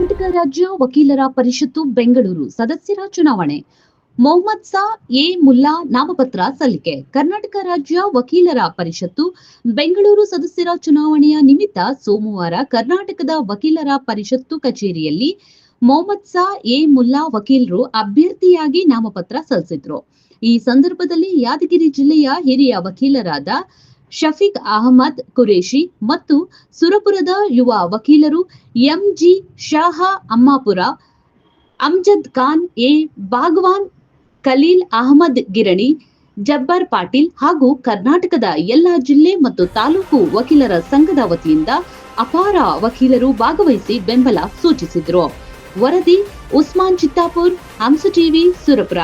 ಕರ್ನಾಟಕ ರಾಜ್ಯ, ವಕೀಲರ ಪರಿಷತ್ತು, ಬೆಂಗಳೂರು ಸದಸ್ಯರ ಚುನಾವಣೆ. ಮೊಹಮ್ಮದ್ ಸಾ ಎ. ಮುಲ್ಲಾ ನಾಮಪತ್ರ ಸಲ್ಲಿಕೆ. ಕರ್ನಾಟಕ ರಾಜ್ಯ, ವಕೀಲರ ಪರಿಷತ್ತು, ಬೆಂಗಳೂರು ಸದಸ್ಯರ ಚುನಾವಣೆಯ ನಿಮಿತ್ತ ಸೋಮವಾರ ಕರ್ನಾಟಕದ ವಕೀಲರ ಪರಿಷತ್ತು ಕಚೇರಿಯಲ್ಲಿ ಮೊಹಮ್ಮದ್ ಸಾ ಎ. ಮುಲ್ಲಾ ವಕೀಲರು ಅಭ್ಯರ್ಥಿಯಾಗಿ ನಾಮಪತ್ರ ಸಲ್ಲಿಸಿದ್ರು. ಈ ಸಂದರ್ಭದಲ್ಲಿ ಯಾದಗಿರಿ ಜಿಲ್ಲೆಯ ಹಿರಿಯ ವಕೀಲರಾದ ಶಫೀಕ್ ಅಹಮದ್ ಕುರೇಶಿ ಮತ್ತು ಸುರಪುರದ ಯುವ ವಕೀಲರು ಎಂಜಿ ಶಾಹ ಅಮ್ಮಾಪುರ, ಅಮ್ಜದ್ ಖಾನ್ ಎ ಬಾಗ್ವಾನ್ ಖಲೀಲ್ ಅಹಮದ್ ಗಿರಣಿ, ಜಬ್ಬರ್ ಪಾಟೀಲ್ ಹಾಗೂ ಕರ್ನಾಟಕದ ಎಲ್ಲಾ ಜಿಲ್ಲೆ ಮತ್ತು ತಾಲೂಕು ವಕೀಲರ ಸಂಘದ ವತಿಯಿಂದ ಅಪಾರ ವಕೀಲರು ಭಾಗವಹಿಸಿ ಬೆಂಬಲ ಸೂಚಿಸಿದರು. ವರದಿ, ಉಸ್ಮಾನ್ ಚಿತ್ತಾಪುರ್, ಹಂಸ ಟಿವಿ, ಸುರಪುರ.